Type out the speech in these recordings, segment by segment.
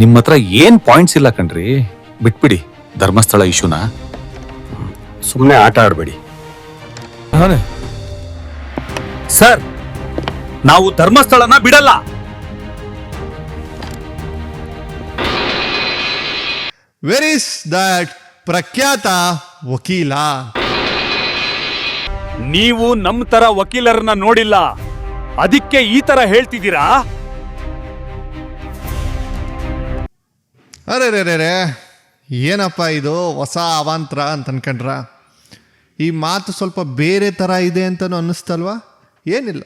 ನಿಮ್ಮ ಹತ್ರ ಏನ್ ಪಾಯಿಂಟ್ಸ್ ಇಲ್ಲ ಕಣ್ರಿ? ಬಿಟ್ಬಿಡಿ ಧರ್ಮಸ್ಥಳ ಇಶ್ಯೂನ. ಸುಮ್ಮನೆ ಆಟ ಆಡಬೇಡಿ. ಸರ್ ನಾವು ಧರ್ಮಸ್ಥಳನ ಬಿಡಲ್ಲ. ವೆರ್ ಇಸ್ ದಟ್ ಪ್ರಖ್ಯಾತ ವಕೀಲ ನೀವು ನಮ್ ತರ ವಕೀಲರನ್ನ ನೋಡಿಲ್ಲ. ಅದಕ್ಕೆ ಈ ತರ ಹೇಳ್ತಿದ್ದೀರಾ? ಅರೆ ರೇ ಏನಪ್ಪ ಇದು? ಹೊಸ ಅವಾಂತರ ಅಂತ ಅನ್ಕೊಂಡ್ರ? ಈ ಮಾತು ಸ್ವಲ್ಪ ಬೇರೆ ಥರ ಇದೆ ಅಂತಲೂ ಅನ್ನಿಸ್ತಲ್ವಾ? ಏನಿಲ್ಲ.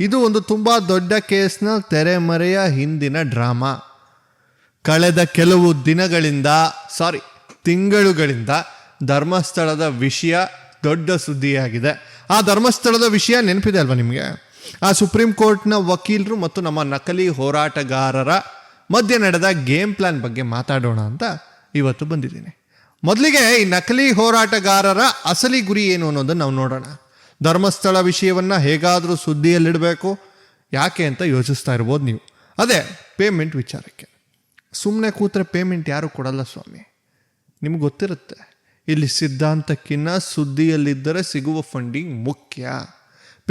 ಇದು ಒಂದು ತುಂಬ ದೊಡ್ಡ ಕೇಸ್ನ ತೆರೆಮರೆಯ ಹಿಂದಿನ ಡ್ರಾಮಾ. ಕಳೆದ ಕೆಲವು ದಿನಗಳಿಂದ, ಸಾರಿ, ತಿಂಗಳುಗಳಿಂದ ಧರ್ಮಸ್ಥಳದ ವಿಷಯ ದೊಡ್ಡ ಸುದ್ದಿಯಾಗಿದೆ. ಆ ಧರ್ಮಸ್ಥಳದ ವಿಷಯ ನೆನಪಿದೆ ಅಲ್ವಾ ನಿಮಗೆ? ಆ ಸುಪ್ರೀಂ ಕೋರ್ಟ್ನ ವಕೀಲರು ಮತ್ತು ನಮ್ಮ ನಕಲಿ ಹೋರಾಟಗಾರರ ಮಧ್ಯೆ ನಡೆದ ಗೇಮ್ ಪ್ಲಾನ್ ಬಗ್ಗೆ ಮಾತಾಡೋಣ ಅಂತ ಇವತ್ತು ಬಂದಿದ್ದೀನಿ. ಮೊದಲಿಗೆ ಈ ನಕಲಿ ಹೋರಾಟಗಾರರ ಅಸಲಿ ಗುರಿ ಏನು ಅನ್ನೋದನ್ನು ನಾವು ನೋಡೋಣ. ಧರ್ಮಸ್ಥಳ ವಿಷಯವನ್ನು ಹೇಗಾದರೂ ಸುದ್ದಿಯಲ್ಲಿಡಬೇಕು. ಯಾಕೆ ಅಂತ ಯೋಚಿಸ್ತಾ ಇರ್ಬೋದು ನೀವು. ಅದೇ ಪೇಮೆಂಟ್ ವಿಚಾರಕ್ಕೆ. ಸುಮ್ಮನೆ ಕೂತ್ರೆ ಪೇಮೆಂಟ್ ಯಾರು ಕೊಡಲ್ಲ ಸ್ವಾಮಿ? ನಿಮ್ಗೆ ಗೊತ್ತಿರುತ್ತೆ. ಇಲ್ಲಿ ಸಿದ್ಧಾಂತಕ್ಕಿನ್ನ ಸುದ್ದಿಯಲ್ಲಿದ್ದರೆ ಸಿಗುವ ಫಂಡಿಂಗ್ ಮುಖ್ಯ.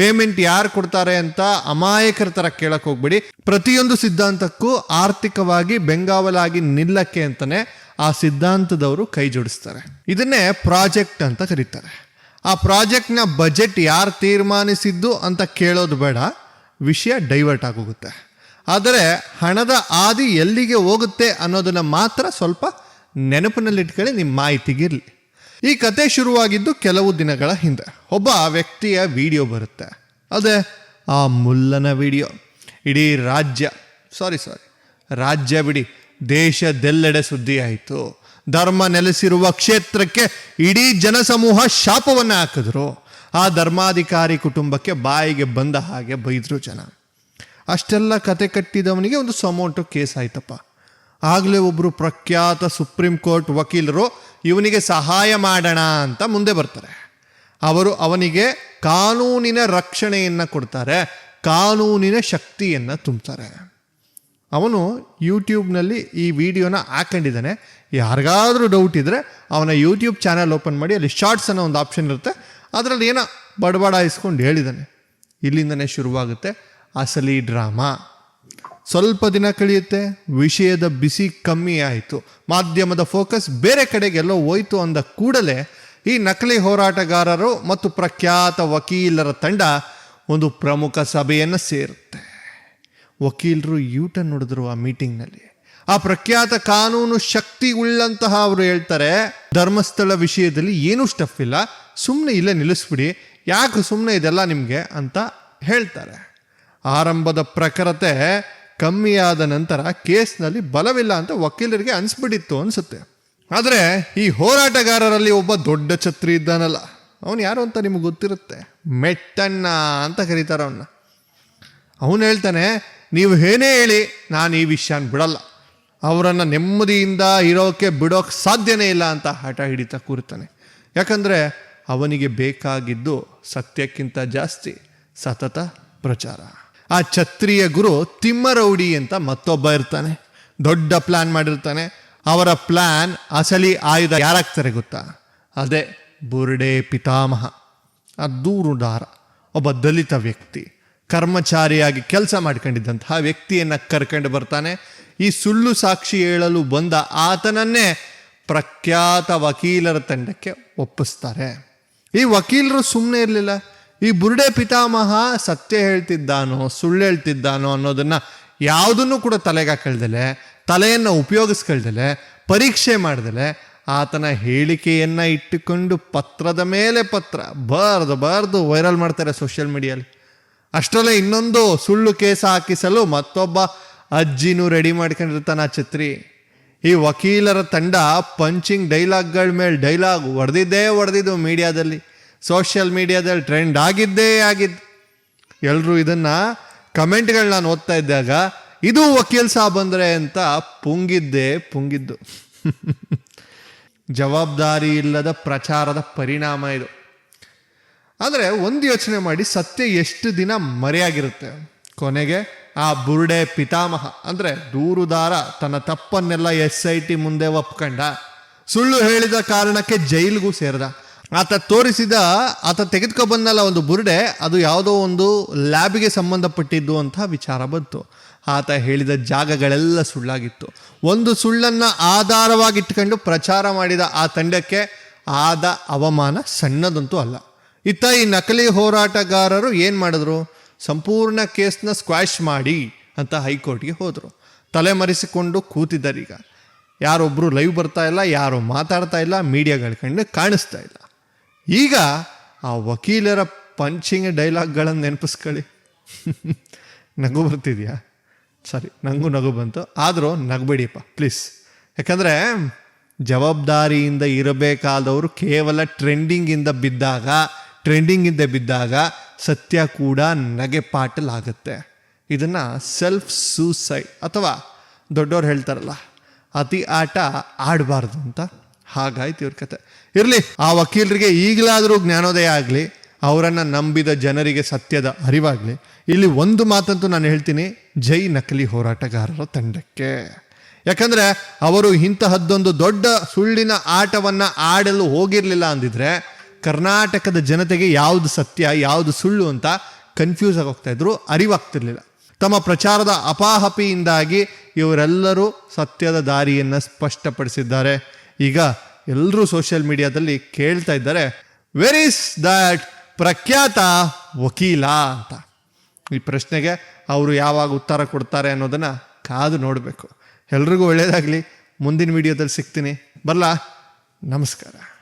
ಪೇಮೆಂಟ್ ಯಾರು ಕೊಡ್ತಾರೆ ಅಂತ ಅಮಾಯಕರ ತರ ಕೇಳಕ್ ಹೋಗ್ಬೇಡಿ. ಪ್ರತಿಯೊಂದು ಸಿದ್ಧಾಂತಕ್ಕೂ ಆರ್ಥಿಕವಾಗಿ ಬೆಂಗಾವಲಾಗಿ ನಿಲ್ಲಕ್ಕೆ ಅಂತಾನೆ ಆ ಸಿದ್ಧಾಂತದವರು ಕೈ ಜೋಡಿಸ್ತಾರೆ. ಇದನ್ನೇ ಪ್ರಾಜೆಕ್ಟ್ ಅಂತ ಕರೀತಾರೆ. ಆ ಪ್ರಾಜೆಕ್ಟ್ನ ಬಜೆಟ್ ಯಾರು ತೀರ್ಮಾನಿಸಿದ್ದು ಅಂತ ಕೇಳೋದು ಬೇಡ. ವಿಷಯ ಡೈವರ್ಟ್ ಆಗೋಗುತ್ತೆ. ಆದರೆ ಹಣದ ಆದಿ ಎಲ್ಲಿಗೆ ಹೋಗುತ್ತೆ ಅನ್ನೋದನ್ನು ಮಾತ್ರ ಸ್ವಲ್ಪ ನೆನಪಿನಲ್ಲಿಟ್ಕೊಳ್ಳಿ, ನಿಮ್ಮ ಮಾಹಿತಿಗಿರಲಿ ಈ ಕತೆ ಶುರುವಾಗಿದ್ದು ಕೆಲವು ದಿನಗಳ ಹಿಂದೆ. ಒಬ್ಬ ವ್ಯಕ್ತಿಯ ವಿಡಿಯೋ ಬರುತ್ತೆ. ಅದೇ ಆ ಮುಲ್ಲನ ವಿಡಿಯೋ. ಇಡೀ ರಾಜ್ಯ ಸಾರಿ ಸಾರಿ ರಾಜ್ಯ ಬಿಡಿ, ದೇಶದೆಲ್ಲೆಡೆ ಸುದ್ದಿ ಆಯಿತು. ಧರ್ಮ ನೆಲೆಸಿರುವ ಕ್ಷೇತ್ರಕ್ಕೆ ಇಡೀ ಜನಸಮೂಹ ಶಾಪವನ್ನು ಹಾಕಿದ್ರು. ಆ ಧರ್ಮಾಧಿಕಾರಿ ಕುಟುಂಬಕ್ಕೆ ಬಾಯಿಗೆ ಬಂದ ಹಾಗೆ ಬೈದರು ಜನ. ಅಷ್ಟೆಲ್ಲ ಕತೆ ಕಟ್ಟಿದವನಿಗೆ ಒಂದು ಸಮೋಟು ಕೇಸ್ ಆಯ್ತಪ್ಪ. ಆಗಲೇ ಒಬ್ಬರು ಪ್ರಖ್ಯಾತ ಸುಪ್ರೀಂ ಕೋರ್ಟ್ ವಕೀಲರು ಇವನಿಗೆ ಸಹಾಯ ಮಾಡೋಣ ಅಂತ ಮುಂದೆ ಬರ್ತಾರೆ. ಅವರು ಅವನಿಗೆ ಕಾನೂನಿನ ರಕ್ಷಣೆಯನ್ನು ಕೊಡ್ತಾರೆ, ಕಾನೂನಿನ ಶಕ್ತಿಯನ್ನು ತುಂಬ್ತಾರೆ. ಅವನು ಯೂಟ್ಯೂಬ್ನಲ್ಲಿ ಈ ವಿಡಿಯೋನ ಹಾಕೊಂಡಿದ್ದಾನೆ. ಯಾರಿಗಾದರೂ ಡೌಟ್ ಇದ್ದರೆ ಅವನ ಯೂಟ್ಯೂಬ್ ಚಾನಲ್ ಓಪನ್ ಮಾಡಿ ಅಲ್ಲಿ ಶಾರ್ಟ್ಸ್ ಅನ್ನೋ ಒಂದು ಆಪ್ಷನ್ ಇರುತ್ತೆ. ಅದರಲ್ಲಿ ಏನೋ ಬಡಬಡಾಯಿಸ್ಕೊಂಡು ಹೇಳಿದ್ದಾನೆ. ಇಲ್ಲಿಂದನೇ ಶುರುವಾಗುತ್ತೆ ಅಸಲಿ ಡ್ರಾಮಾ. ಸ್ವಲ್ಪ ದಿನ ಕಳೆಯುತ್ತೆ, ವಿಷಯದ ಬಿಸಿ ಕಮ್ಮಿ ಆಯಿತು. ಮಾಧ್ಯಮದ ಫೋಕಸ್ ಬೇರೆ ಕಡೆಗೆಲ್ಲೋ ಹೋಯಿತು ಅಂದ ಕೂಡಲೇ ಈ ನಕಲಿ ಹೋರಾಟಗಾರರು ಮತ್ತು ಪ್ರಖ್ಯಾತ ವಕೀಲರ ತಂಡ ಒಂದು ಪ್ರಮುಖ ಸಭೆಯನ್ನು ಸೇರುತ್ತೆ. ವಕೀಲರು ಯೂಟನ್ ನೋಡಿದ್ರು ಆ ಮೀಟಿಂಗ್ನಲ್ಲಿ. ಆ ಪ್ರಖ್ಯಾತ ಕಾನೂನು ಶಕ್ತಿ ಉಳ್ಳಂತಹ ಅವರು ಹೇಳ್ತಾರೆ, ಧರ್ಮಸ್ಥಳ ವಿಷಯದಲ್ಲಿ ಏನೂ ಸ್ಟಫ್ ಇಲ್ಲ ಸುಮ್ಮನೆ ಇಲ್ಲೇ ನಿಲ್ಲಿಸ್ಬಿಡಿ, ಯಾಕೆ ಸುಮ್ಮನೆ ಇದೆಲ್ಲ ನಿಮಗೆ? ಅಂತ ಹೇಳ್ತಾರೆ. ಆರಂಭದ ಪ್ರಖರತೆ ಕಮ್ಮಿಯಾದ ನಂತರ ಕೇಸ್ನಲ್ಲಿ ಬಲವಿಲ್ಲ ಅಂತ ವಕೀಲರಿಗೆ ಅನಿಸ್ಬಿಟ್ಟಿತ್ತು ಅನಿಸುತ್ತೆ. ಆದರೆ ಈ ಹೋರಾಟಗಾರರಲ್ಲಿ ಒಬ್ಬ ದೊಡ್ಡ ಛತ್ರಿ ಇದ್ದಾನಲ್ಲ, ಅವನು ಯಾರು ಅಂತ ನಿಮ್ಗೆ ಗೊತ್ತಿರುತ್ತೆ? ಮೆಟ್ಟಣ್ಣ ಅಂತ ಕರೀತಾರೆ ಅವನ್ನ ಅವನು ಹೇಳ್ತಾನೆ, ನೀವು ಏನೇ ಹೇಳಿ, ನಾನು ಈ ವಿಷಯನ ಬಿಡಲ್ಲ. ಅವರನ್ನು ನೆಮ್ಮದಿಯಿಂದ ಇರೋಕ್ಕೆ ಬಿಡೋಕೆ ಸಾಧ್ಯನೇ ಇಲ್ಲ ಅಂತ ಹಠ ಹಿಡಿತಾ ಕೂರ್ತಾನೆ. ಯಾಕಂದರೆ ಅವನಿಗೆ ಬೇಕಾಗಿದ್ದು ಸತ್ಯಕ್ಕಿಂತ ಜಾಸ್ತಿ ಸತತ ಪ್ರಚಾರ. ಆ ಛತ್ರಿಯ ಗುರು ತಿಮ್ಮರೌಡಿ ಅಂತ ಮತ್ತೊಬ್ಬ ಇರ್ತಾನೆ. ದೊಡ್ಡ ಪ್ಲ್ಯಾನ್ ಮಾಡಿರ್ತಾನೆ. ಅವರ ಪ್ಲ್ಯಾನ್ ಅಸಲಿ ಆಯುಧ ಯಾರಾಗ್ತಾರೆ ಗೊತ್ತಾ? ಅದೇ ಬುರುಡೆ ಪಿತಾಮಹ. ಆ ದೂರುದಾರ, ಒಬ್ಬ ದಲಿತ ವ್ಯಕ್ತಿ. ಕರ್ಮಚಾರಿಯಾಗಿ ಕೆಲಸ ಮಾಡ್ಕೊಂಡಿದ್ದಂತಹ ವ್ಯಕ್ತಿಯನ್ನು ಕರ್ಕೊಂಡು ಬರ್ತಾನೆ. ಈ ಸುಳ್ಳು ಸಾಕ್ಷಿ ಹೇಳಲು ಬಂದ ಆತನನ್ನೇ ಪ್ರಖ್ಯಾತ ವಕೀಲರ ತಂಡಕ್ಕೆ ಒಪ್ಪಿಸ್ತಾರೆ. ಈ ವಕೀಲರು ಸುಮ್ಮನೆ ಇರಲಿಲ್ಲ. ಈ ಬುರುಡೆ ಪಿತಾಮಹ ಸತ್ಯ ಹೇಳ್ತಿದ್ದಾನೋ, ಸುಳ್ಳು ಹೇಳ್ತಿದ್ದಾನೋ ಅನ್ನೋದನ್ನ ಯಾವುದನ್ನು ಕೂಡ ತಲೆಗೆ ಹಾಕಳ್ದಲೆ ತಲೆಯನ್ನು ಉಪಯೋಗಿಸ್ಕೊಳ್ದಲೆ, ಪರೀಕ್ಷೆ ಮಾಡ್ದಲೆ, ಆತನ ಹೇಳಿಕೆಯನ್ನು ಇಟ್ಟುಕೊಂಡು ಪತ್ರದ ಮೇಲೆ ಪತ್ರ, ಬಾರ್ದು ಬಾರ್ದು ವೈರಲ್ ಮಾಡ್ತಾರೆ ಸೋಷಿಯಲ್ ಮೀಡಿಯಲ್ಲಿ. ಅಷ್ಟರಲ್ಲೇ ಇನ್ನೊಂದು ಸುಳ್ಳು ಕೇಸ್ ಹಾಕಿಸಲು ಮತ್ತೊಬ್ಬ ಅಜ್ಜಿನೂ ರೆಡಿ ಮಾಡ್ಕೊಂಡಿರ್ತಾನೆ ಆ ಛತ್ರಿ. ಈ ವಕೀಲರ ತಂಡ ಪಂಚಿಂಗ್ ಡೈಲಾಗ್ಗಳ ಮೇಲೆ ಡೈಲಾಗ್ ಹೊಡೆದಿದ್ದೇ ಹೊಡೆದಿದ್ದು ಮೀಡಿಯಾದಲ್ಲಿ. ಸೋಷಿಯಲ್ ಮೀಡಿಯಾದಲ್ಲಿ ಟ್ರೆಂಡ್ ಆಗಿದ್ದೇ ಆಗಿದ್ದು ಎಲ್ಲರೂ ಇದನ್ನು ಕಮೆಂಟ್ಗಳು ನಾನು ಓದ್ತಾ ಇದ್ದಾಗ, ಇದು ವಕೀಲ್ ಸಾಬ್ ಅಂದರೆ ಅಂತ ಪುಂಗಿದ್ದೆ ಪುಂಗಿದ್ದು. ಜವಾಬ್ದಾರಿ ಇಲ್ಲದ ಪ್ರಚಾರದ ಪರಿಣಾಮ ಇದು. ಆದರೆ ಒಂದು ಯೋಚನೆ ಮಾಡಿ ಸತ್ಯ ಎಷ್ಟು ದಿನ ಮರೆಯಾಗಿರುತ್ತೆ. ಕೊನೆಗೆ ಆ ಬುರುಡೆ ಪಿತಾಮಹ, ಅಂದರೆ ದೂರುದಾರ ತನ್ನ ತಪ್ಪನ್ನೆಲ್ಲ ಎಸ್ ಐ ಟಿ ಮುಂದೆ ಒಪ್ಕೊಂಡ. ಸುಳ್ಳು ಹೇಳಿದ ಕಾರಣಕ್ಕೆ ಜೈಲಿಗೂ ಸೇರಿದ. ಆತ ತೋರಿಸಿದ, ಆತ ತೆಗೆದುಕೊ ಬಂದಲ್ಲ ಒಂದು ಬುರುಡೆ, ಅದು ಯಾವುದೋ ಒಂದು ಲ್ಯಾಬಿಗೆ ಸಂಬಂಧಪಟ್ಟಿದ್ದು ಅಂತ ವಿಚಾರ ಬಂತು. ಆತ ಹೇಳಿದ ಜಾಗಗಳೆಲ್ಲ ಸುಳ್ಳಾಗಿತ್ತು. ಒಂದು ಸುಳ್ಳನ್ನು ಆಧಾರವಾಗಿಟ್ಕೊಂಡು ಪ್ರಚಾರ ಮಾಡಿದ ಆ ತಂಡಕ್ಕೆ ಆದ ಅವಮಾನ ಸಣ್ಣದಂತೂ ಅಲ್ಲ. ಇತ್ತ ಈ ನಕಲಿ ಹೋರಾಟಗಾರರು ಏನು ಮಾಡಿದ್ರು? ಸಂಪೂರ್ಣ ಕೇಸ್ನ ಸ್ಕ್ವಾಶ್ ಮಾಡಿ ಅಂತ ಹೈಕೋರ್ಟ್ಗೆ ಹೋದರು. ತಲೆಮರೆಸಿಕೊಂಡು ಕೂತಿದ್ದಾರೀಗ. ಯಾರೊಬ್ಬರು ಲೈವ್ ಬರ್ತಾ ಇಲ್ಲ, ಯಾರು ಮಾತಾಡ್ತಾ ಇಲ್ಲ, ಮೀಡಿಯಾಗಳ ಕಂಡು ಕಾಣಿಸ್ತಾ ಇಲ್ಲ. ಈಗ ಆ ವಕೀಲರ ಪಂಚಿಂಗ್ ಡೈಲಾಗ್ಗಳನ್ನು ನೆನಪಿಸ್ಕೊಳ್ಳಿ. ನಗು ಬರ್ತಿದ್ಯಾ? ಸರಿ ನನಗೂ ನಗು ಬಂತು. ಆದರೂ ನಗಬೇಡಿಯಪ್ಪ ಪ್ಲೀಸ್ ಯಾಕಂದರೆ ಜವಾಬ್ದಾರಿಯಿಂದ ಇರಬೇಕಾದವರು ಕೇವಲ ಟ್ರೆಂಡಿಂಗಿಂದ ಬಿದ್ದಾಗ ಟ್ರೆಂಡಿಂಗಿಂದ ಬಿದ್ದಾಗ ಸತ್ಯ ಕೂಡ ನಗೆ ಪಾಟಲಾಗುತ್ತೆ. ಇದನ್ನು ಸೆಲ್ಫ್ ಸೂಸೈಡ್ ಅಥವಾ ದೊಡ್ಡವ್ರು ಹೇಳ್ತಾರಲ್ಲ, ಅತಿ ಆಟ ಆಡಬಾರ್ದು ಅಂತ ಹಾಗಾಯ್ತು ಇವ್ರ ಕತೆ. ಇರಲಿ, ಆ ವಕೀಲರಿಗೆ ಈಗಲಾದರೂ ಜ್ಞಾನೋದಯ ಆಗಲಿ, ಅವರನ್ನು ನಂಬಿದ ಜನರಿಗೆ ಸತ್ಯದ ಅರಿವಾಗಲಿ, ಇಲ್ಲಿ ಒಂದು ಮಾತಂತೂ ನಾನು ಹೇಳ್ತೀನಿ, ಜೈ ನಕಲಿ ಹೋರಾಟಗಾರರ ತಂಡಕ್ಕೆ. ಯಾಕಂದರೆ ಅವರು ಇಂತಹದ್ದೊಂದು ದೊಡ್ಡ ಸುಳ್ಳಿನ ಆಟವನ್ನು ಆಡಲು ಹೋಗಿರಲಿಲ್ಲ ಅಂದಿದ್ರೆ, ಕರ್ನಾಟಕದ ಜನತೆಗೆ ಯಾವುದು ಸತ್ಯ, ಯಾವುದು ಸುಳ್ಳು ಅಂತ ಕನ್ಫ್ಯೂಸ್ ಆಗಿ ಹೋಗ್ತಾ ಇದ್ರು, ಅರಿವಾಗ್ತಿರ್ಲಿಲ್ಲ. ತಮ್ಮ ಪ್ರಚಾರದ ಅಪಾಹಪಿಯಿಂದಾಗಿ ಇವರೆಲ್ಲರೂ ಸತ್ಯದ ದಾರಿಯನ್ನು ಸ್ಪಷ್ಟಪಡಿಸಿದ್ದಾರೆ. ಈಗ ಎಲ್ಲರೂ ಸೋಷಿಯಲ್ ಮೀಡಿಯಾದಲ್ಲಿ ಕೇಳ್ತಾ ಇದ್ದಾರೆ ವೆರ್ ಇಸ್ ದಟ್ ಪ್ರಖ್ಯಾತ ವಕೀಲ ಅಂತ? ಈ ಪ್ರಶ್ನೆಗೆ ಅವರು ಯಾವಾಗ ಉತ್ತರ ಕೊಡ್ತಾರೆ ಅನ್ನೋದನ್ನು ಕಾದು ನೋಡಬೇಕು. ಎಲ್ರಿಗೂ ಒಳ್ಳೆಯದಾಗಲಿ ಮುಂದಿನ ವಿಡಿಯೋದಲ್ಲಿ ಸಿಗ್ತೀನಿ. ಬರಲಾ? ನಮಸ್ಕಾರ.